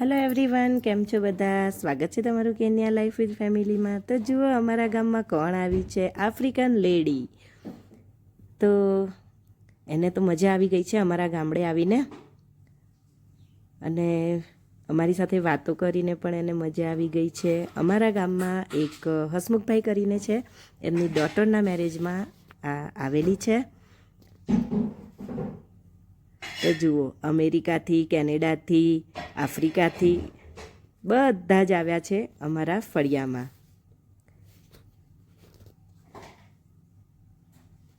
Hello everyone કેમ છો બધા? સ્વાગત છે તમારું કેન્યા લાઈફ વિથ ફેમિલીમાં તો જુઓ, અમારા ગામમાં કોણ આવી છે? આફ્રિકન લેડી તો એને તો મજા આવી ગઈ છે અમારા ગામડે આવીને. અને અમારી સાથે વાતો કરીને પણ એને મજા આવી ગઈ છે. અમારા ગામમાં એક હસમુખભાઈ કરીને છે. એમની ડોટરના મેરેજમાં આ આવેલી છે. તો જુઓ, અમેરિકાથી, કેનેડાથી આફ્રિકાથી બધા જ આવ્યા છે અમારા ફળિયામાં.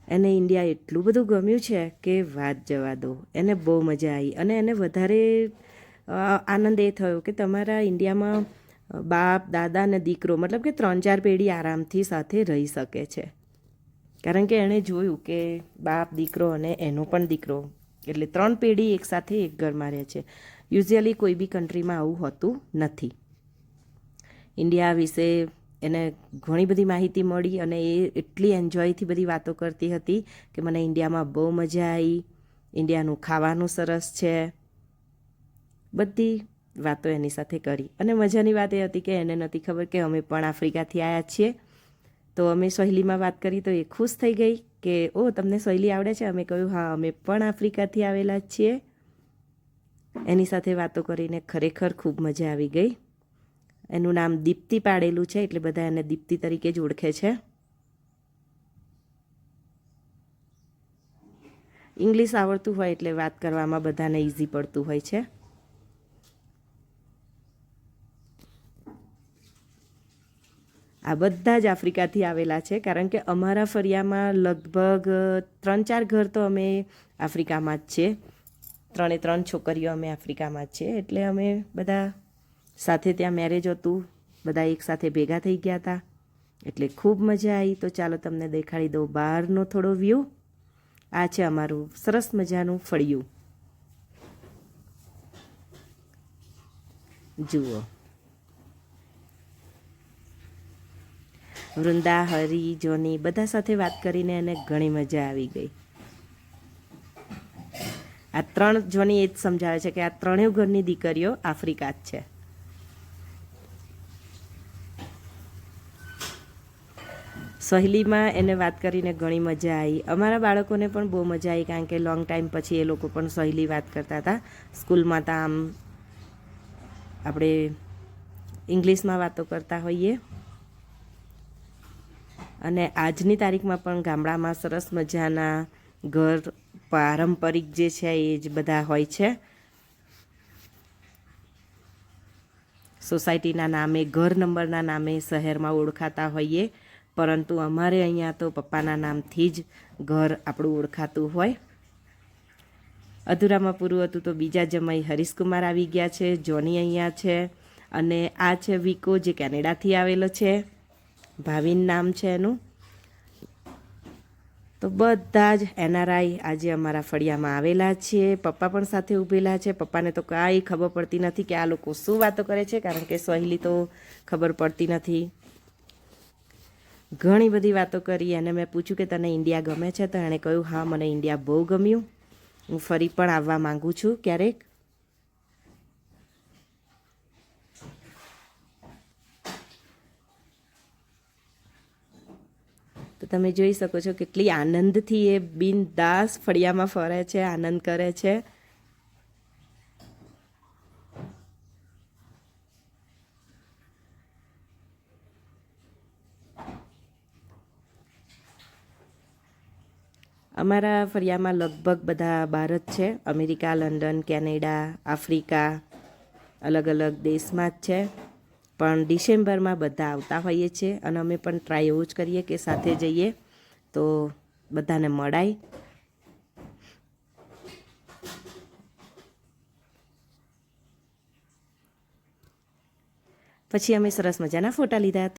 એને ઇન્ડિયા એટલું બધું ગમ્યું છે કે વાત જવા દો. એને બહુ મજા આવી અને એને વધારે આનંદ એ થયો કે તમારા ઇન્ડિયામાં બાપ, દાદા અને દીકરો મતલબ કે ત્રણ ચાર પેઢી આરામથી સાથે રહી શકે છે. કારણ કે એણે જોયું કે બાપ, દીકરો અને એનો પણ દીકરો એટલે ત્રણ પેઢી એકસાથે એક ઘરમાં રહે છે. યુઝ્યુઅલી કોઈ બી કન્ટ્રીમાં આવું હોતું નથી. ઇન્ડિયા વિશે એને ઘણી બધી માહિતી મળી અને એ એટલી એન્જોયથી બધી વાતો કરતી હતી કે મને ઇન્ડિયામાં બહુ મજા આવી ઇન્ડિયાનું ખાવાનું સરસ છે. બધી વાતો એની સાથે કરી. અને મજાની વાત એ હતી કે એને નથી ખબર કે અમે પણ આફ્રિકાથી આવ્યા છીએ. તો અમે સહેલીમાં વાત કરી તો એ ખુશ થઈ ગઈ કે ઓ તમને સહેલી આવડે છે? અમે કહ્યું, હા, અમે પણ આફ્રિકાથી આવેલા છીએ. એની સાથે વાતો કરીને ખરેખર ખૂબ મજા આવી ગઈ. એનું નામ દીપ્તિ પાડેલું છે, એટલે બધા એને દીપ્તિ તરીકે જ ઓળખે છે. ઇંગ્લિશ આવડતું હોય એટલે વાત કરવામાં બધાને ઇઝી પડતું હોય છે. આ બધા જ આફ્રિકાથી આવેલા છે, કારણ કે અમારા ફરિયામાં લગભગ ત્રણ ચાર ઘર તો અમે આફ્રિકામાં જ છે ત્રણે ત્રણ છોકરીઓ અમે આફ્રિકામાં છે, એટલે અમે બધા સાથે ત્યાં મેરેજ હતું. બધા એકસાથે ભેગા થઈ ગયા હતા. એટલે ખૂબ મજા આવી. તો ચાલો તમને દેખાડી દઉં બહારનો થોડો વ્યૂ આ છે અમારું સરસ મજાનું ફળિયું. જુઓ. વૃંદા હરી જોની બધા સાથે વાત કરીને એને ઘણી મજા આવી ગઈ. આ ત્રણ જોની એ જ સમજાવે છે કે આ ત્રણેય ઘરની દીકરીઓ આફ્રિકા જ છે. સહેલીમાં એને વાત કરીને ઘણી મજા આવી. અમારા બાળકોને પણ બહુ મજા આવી કારણ કે લોંગ ટાઈમ પછી એ લોકો પણ સહેલી વાત કરતા હતા. સ્કૂલમાં તો આમ આપણે ઇંગ્લિશમાં વાતો કરતા હોઈએ. અને આજની તારીખમાં પણ ગામડામાં સરસ મજાના ઘર પારંપરિક જે છે એ જ બધા હોય છે. સોસાયટીના નામે, ઘર નંબરના નામે શહેરમાં ઓળખાતા હોઈએ, પરંતુ અમારે અહીંયા તો પપ્પાના નામથી જ ઘર આપણું ઓળખાતું હોય. અધૂરામાં પૂરું હતું તો બીજા જમાઈ હરીશકુમાર આવી ગયા છે, જોની અહીંયા છે, અને આ છે વિકો જે કેનેડાથી આવેલો છે. ભાવિન નામ છે એનું. તો બધા જ એનઆરઆઈ આજે અમારા ફળિયામાં આવેલા છે. પપ્પા પણ સાથે ઊભેલા છે. પપ્પાને તો કાંઈ ખબર પડતી નથી કે આ લોકો શું વાતો કરે છે, કારણ કે સહેલી તો ખબર પડતી નથી. ઘણી બધી વાતો કરી અને મેં પૂછ્યું કે તને ઇન્ડિયા ગમે છે, તો એણે કહ્યું, હા, મને ઇન્ડિયા બહુ ગમ્યું. હું ફરી પણ આવવા માગું છું. ક્યારેક તો તમે જોઈ શકો છો કેટલી આનંદથી એ બિનદાસ ફળિયામાં ફરે છે, આનંદ કરે છે. અમારા ફળિયામાં લગભગ બધા જ છે. અમેરિકા, લંડન, કેનેડા, આફ્રિકા અલગ અલગ દેશમાં જ છે. પણ ડિસેમ્બરમાં બધા આવતા હોઈએ છીએ અને અમે પણ ટ્રાય એવું જ કરીએ કે સાથે જઈએ. તો બધાને મળાય. પછી અમે સરસ મજાના ફોટા લીધા